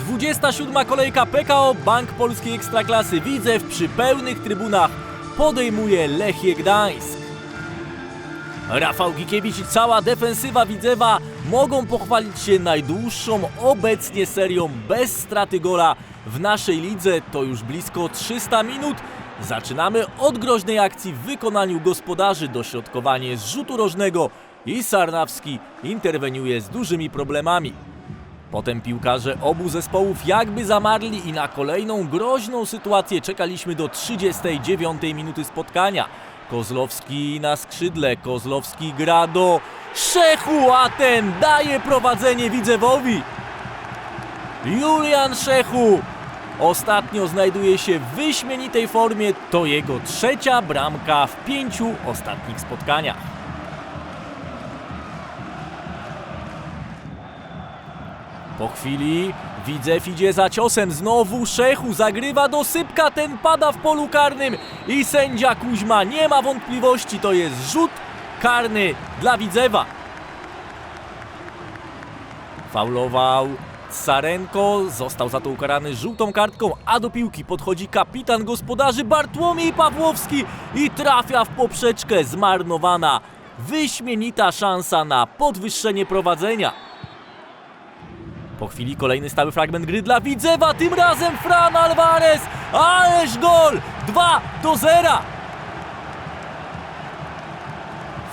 27. kolejka PKO Bank Polskiej Ekstraklasy. Widzew przy pełnych trybunach podejmuje Lechie Gdańsk. Rafał Gikiewicz i cała defensywa Widzewa mogą pochwalić się najdłuższą obecnie serią bez straty gola w naszej lidze. To już blisko 300 minut. Zaczynamy od groźnej akcji w wykonaniu gospodarzy. Dośrodkowanie z rzutu rożnego i Sarnawski interweniuje z dużymi problemami. Potem piłkarze obu zespołów jakby zamarli i na kolejną groźną sytuację czekaliśmy do 39 minuty spotkania. Kozlowski na skrzydle, Kozlowski gra do Szechu, a ten daje prowadzenie Widzewowi. Julian Szechu ostatnio znajduje się w wyśmienitej formie, to jego trzecia bramka w pięciu ostatnich spotkaniach. Po chwili Widzew idzie za ciosem, znowu Szechu zagrywa do sypka, ten pada w polu karnym i sędzia Kuźma nie ma wątpliwości, to jest rzut karny dla Widzewa. Faulował Sarenko, został za to ukarany żółtą kartką, a do piłki podchodzi kapitan gospodarzy Bartłomiej Pawłowski i trafia w poprzeczkę zmarnowana. Wyśmienita szansa na podwyższenie prowadzenia. Po chwili kolejny stały fragment gry dla Widzewa, tym razem Fran Alvarez, ależ gol! 2 do 0!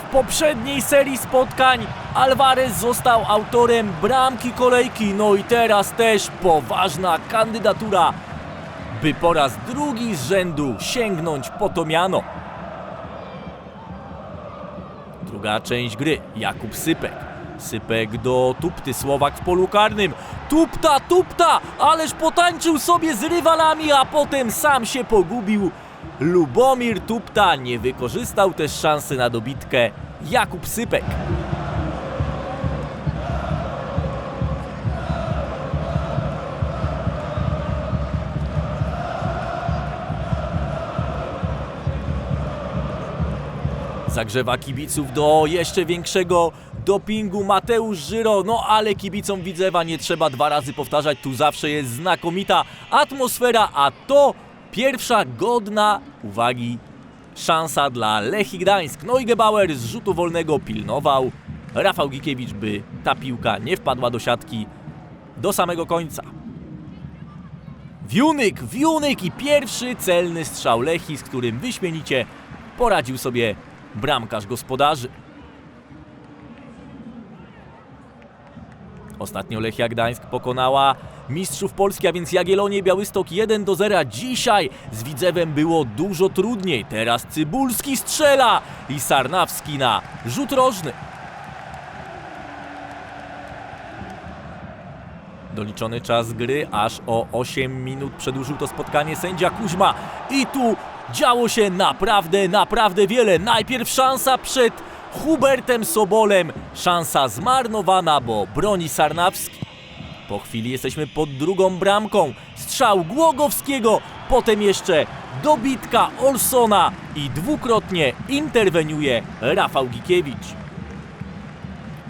W poprzedniej serii spotkań Alvarez został autorem bramki kolejki, no i teraz też poważna kandydatura, by po raz drugi z rzędu sięgnąć po to miano. Druga część gry. Jakub Sypek. Sypek do Tupty, Słowak w polu karnym. Tupta, Tupta! Ależ potańczył sobie z rywalami, a potem sam się pogubił. Lubomir Tupta nie wykorzystał też szansy na dobitkę. Jakub Sypek. Zagrzewa kibiców do jeszcze większego dopingu Mateusz Żyro, no ale kibicom Widzewa nie trzeba dwa razy powtarzać, tu zawsze jest znakomita atmosfera, a to pierwsza godna uwagi szansa dla Lechii Gdańsk. No i Gebauer z rzutu wolnego pilnował Rafał Gikiewicz, by ta piłka nie wpadła do siatki do samego końca. Wiunyk, Wiunyk i pierwszy celny strzał Lechii, z którym wyśmienicie poradził sobie bramkarz gospodarzy. Ostatnio Lechia Gdańsk pokonała mistrzów Polski, a więc Jagiellonię Białystok 1 do 0. Dzisiaj z Widzewem było dużo trudniej. Teraz Cybulski strzela i Sarnawski na rzut rożny. Doliczony czas gry aż o 8 minut przedłużył to spotkanie sędzia Kuźma i tu działo się naprawdę, naprawdę wiele. Najpierw szansa przed Hubertem Sobolem, szansa zmarnowana, bo broni Sarnawski. Po chwili jesteśmy pod drugą bramką. Strzał Głogowskiego, potem jeszcze dobitka Olsona i dwukrotnie interweniuje Rafał Gikiewicz.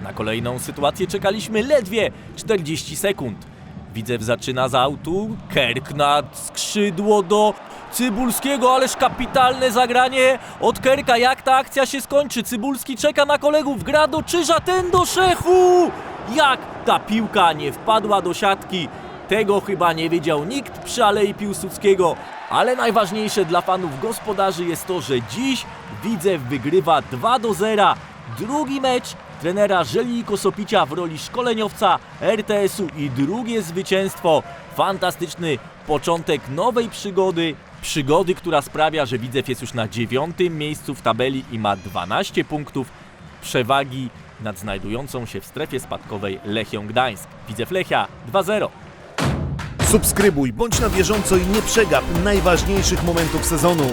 Na kolejną sytuację czekaliśmy ledwie 40 sekund. Widzew zaczyna z autu, Kerk na skrzydło do Cybulskiego, ależ kapitalne zagranie od Kerka. Jak ta akcja się skończy? Cybulski czeka na kolegów, gra do Czyża, ten do Szechu! Jak ta piłka nie wpadła do siatki? Tego chyba nie wiedział nikt przy Alei Piłsudskiego. Ale najważniejsze dla fanów gospodarzy jest to, że dziś Widzew wygrywa 2 do 0. Drugi mecz trenera Żeli Kosopicia w roli szkoleniowca RTS-u i drugie zwycięstwo. Fantastyczny początek nowej przygody. Przygody, która sprawia, że Widzew jest już na dziewiątym miejscu w tabeli i ma 12 punktów przewagi nad znajdującą się w strefie spadkowej Lechią Gdańsk. Widzew Lechia 2-0. Subskrybuj, bądź na bieżąco i nie przegap najważniejszych momentów sezonu.